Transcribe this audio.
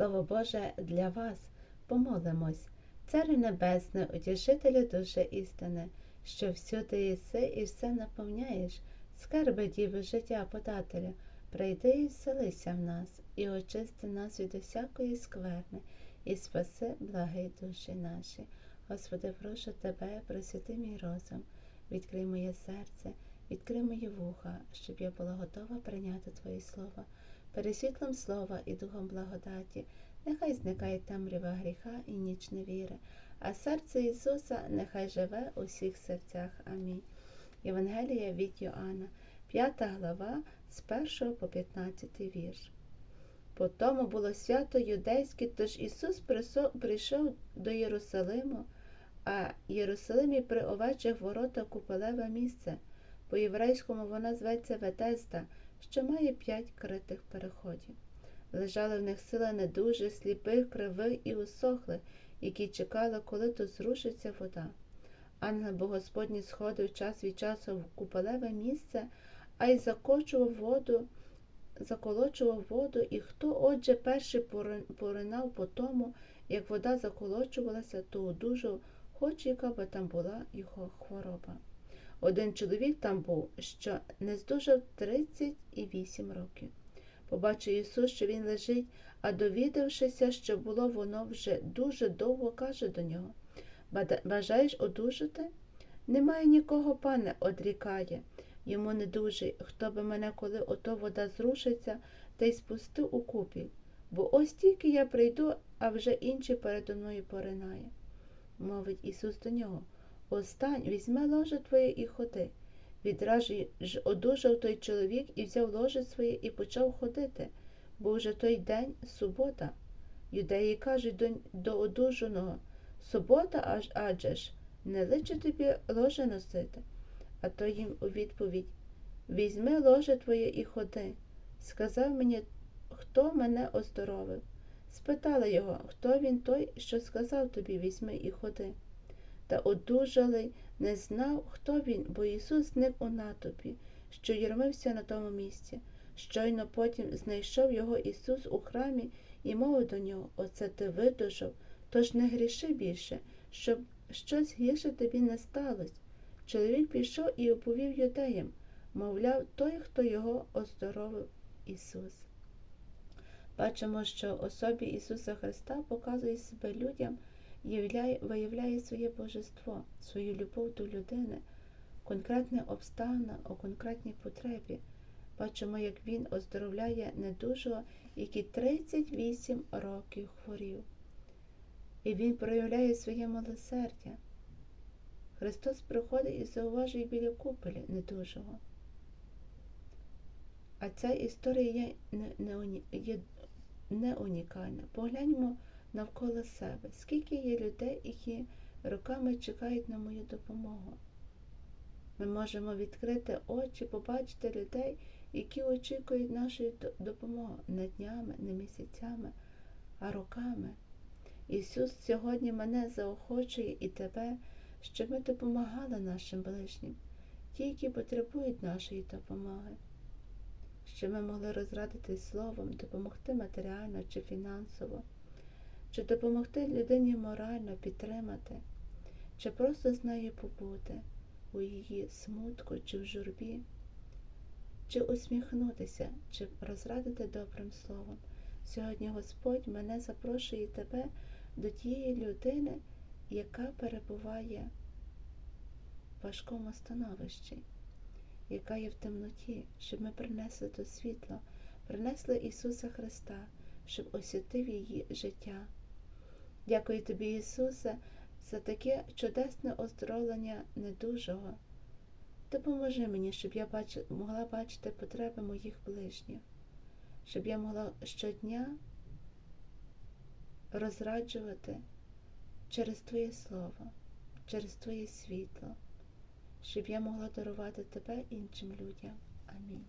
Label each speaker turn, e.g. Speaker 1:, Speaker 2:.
Speaker 1: Слово Боже для вас помолимось, Царю Небесне, утішителю душі істини, що всюди єси і все наповняєш, скарби діви життя подателя, прийди і вселися в нас, і очисти нас від усякої скверни, і спаси благи душі наші. Господи, прошу Тебе, просвіти мій розум, відкрий моє серце, відкрий мої вуха, щоб я була готова прийняти Твоє Слово, пересвітлом слова і духом благодаті. Нехай зникає темрява гріха і ніч невіри, а серце Ісуса нехай живе у всіх серцях. Амінь. Євангелія від Йоанна, 5 глава, з 1 по 15 вірш. По тому було свято юдейське, тож Ісус прийшов до Єрусалиму, а Єрусалимі при овечих воротах купелеве місце. По єврейському вона зветься Ветеста, що має п'ять критих переходів. Лежали в них сила недужих, сліпих, кривих і усохлих, які чекали, коли то зрушиться вода. Ангел Богосподній сходив час від часу в купелеве місце, а й закочував воду, заколочував воду, і хто, отже, перший поринав по тому, як вода заколочувалася, то одужав, хоч яка би там була його хвороба. Один чоловік там був, що не здужав 38 років. Побачив Ісус, що він лежить, а довідавшися, що було воно вже дуже довго, каже до нього Бажаєш одужати? Немає нікого, пане, одрікає. Йому не дуже, хто би мене, коли ото вода зрушиться, та й спустив у купіль. Бо ось тільки я прийду, а вже інший передо мною поринає. Мовить Ісус до нього Остань, візьми ложе твоє і ходи. Відразу ж одужав той чоловік і взяв ложе своє і почав ходити, бо вже той день субота. Юдеї кажуть до, до одужаного Субота аж адже ж, не личе тобі ложе носити. А той їм у відповідь Візьми ложе твоє і ходи. Сказав мені, хто мене оздоровив. Спитали його, хто він той, що сказав тобі візьми і ходи. Та одужалий не знав, хто він, бо Ісус зник у натовпі, що юрмився на тому місці. Щойно потім знайшов його Ісус у храмі і мовив до нього Оце ти видужав, тож не гріши більше, щоб щось гірше тобі не сталося. Чоловік пішов і оповів юдеям, мовляв, той, хто його оздоровив Ісус. Бачимо, що особі Ісуса Христа показує себе людям виявляє своє божество, свою любов до людини, конкретне обставина у конкретній потребі. Бачимо, як Він оздоровляє недужого, який 38 років хворів. І Він проявляє своє милосердя. Христос приходить і зауважує біля купелі недужого. А ця історія є не, не, є не унікальна. Погляньмо навколо себе, скільки є людей, які роками чекають на мою допомогу. Ми можемо відкрити очі, побачити людей, які очікують нашої допомоги не днями, не місяцями, а роками. Ісус сьогодні мене заохочує і тебе, щоб ми допомагали нашим ближнім, ті, які потребують нашої допомоги, щоб ми могли розрадити словом, допомогти матеріально чи фінансово чи допомогти людині морально підтримати, чи просто з нею побути у її смутку чи в журбі, чи усміхнутися, чи розрадити добрим словом. Сьогодні Господь мене запрошує тебе до тієї людини, яка перебуває в важкому становищі, яка є в темноті, щоб ми принесли то світло, принесли Ісуса Христа, щоб освятив її життя. Дякую тобі, Ісусе, за таке чудесне оздоровлення недужого. Допоможи мені, щоб я бач... могла бачити потреби моїх ближніх, щоб я могла щодня розраджувати через Твоє Слово, через Твоє світло, щоб я могла дарувати Тебе іншим людям. Амінь.